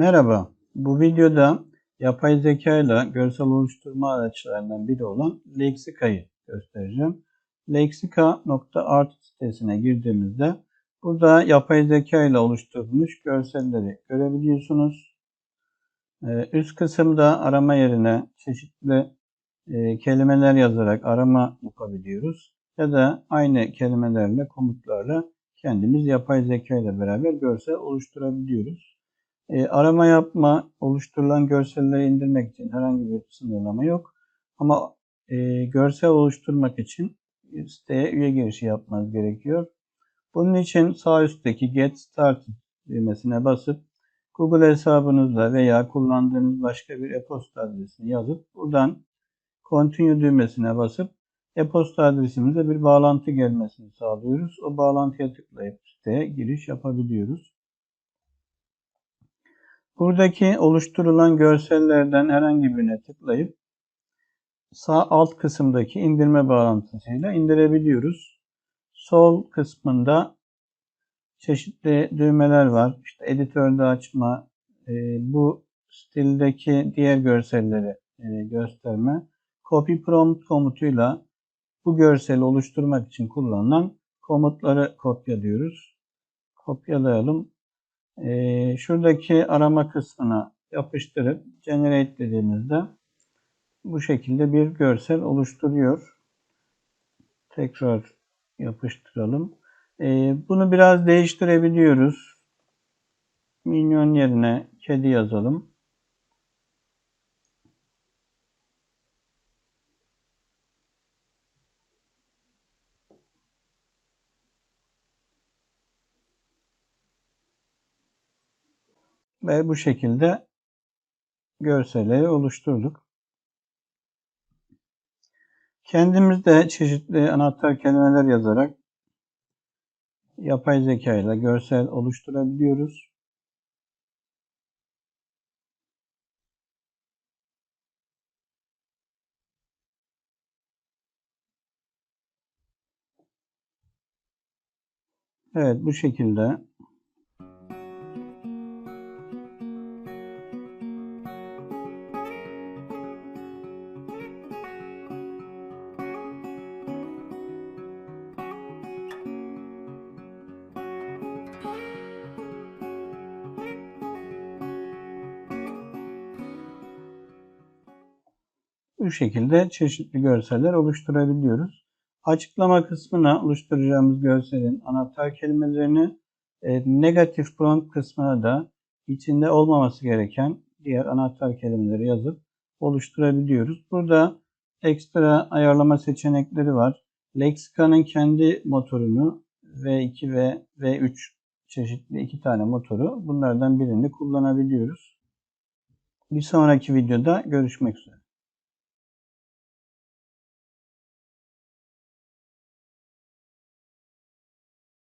Merhaba, bu videoda yapay zeka ile görsel oluşturma araçlarından biri olan Lexica'yı göstereceğim. Lexica.art sitesine girdiğimizde burada yapay zeka ile oluşturulmuş görselleri görebiliyorsunuz. Ee, üst kısımda arama yerine çeşitli e, kelimeler yazarak arama yapabiliyoruz. Ya da aynı kelimelerle, komutlarla kendimiz yapay zeka ile beraber görsel oluşturabiliyoruz. E, arama yapma, oluşturulan görselleri indirmek için herhangi bir sınırlama yok. Ama e, görsel oluşturmak için siteye üye girişi yapmanız gerekiyor. Bunun için sağ üstteki Get Started düğmesine basıp Google hesabınızla veya kullandığınız başka bir e-posta adresini yazıp buradan Continue düğmesine basıp e-posta adresimize bir bağlantı gelmesini sağlıyoruz. O bağlantıya tıklayıp siteye giriş yapabiliyoruz. Buradaki oluşturulan görsellerden herhangi birine tıklayıp sağ alt kısımdaki indirme bağlantısıyla indirebiliyoruz. Sol kısmında çeşitli düğmeler var. İşte editörde açma, e, bu stildeki diğer görselleri e, gösterme. Copy prompt komutuyla bu görseli oluşturmak için kullanılan komutları kopyalıyoruz. Kopyalayalım. Ee, şuradaki arama kısmına yapıştırıp generate dediğimizde bu şekilde bir görsel oluşturuyor. Tekrar yapıştıralım. Ee, bunu biraz değiştirebiliyoruz. Minyon yerine kedi yazalım. Ve bu şekilde görselleri oluşturduk. Kendimiz de çeşitli anahtar kelimeler yazarak yapay zeka ile görsel oluşturabiliyoruz. Evet bu şekilde Bu şekilde çeşitli görseller oluşturabiliyoruz. Açıklama kısmına oluşturacağımız görselin anahtar kelimelerini, e, negatif prompt kısmına da içinde olmaması gereken diğer anahtar kelimeleri yazıp oluşturabiliyoruz. Burada ekstra ayarlama seçenekleri var. Lexica'nın kendi motorunu V2 ve V3 çeşitli iki tane motoru bunlardan birini kullanabiliyoruz. Bir sonraki videoda görüşmek üzere.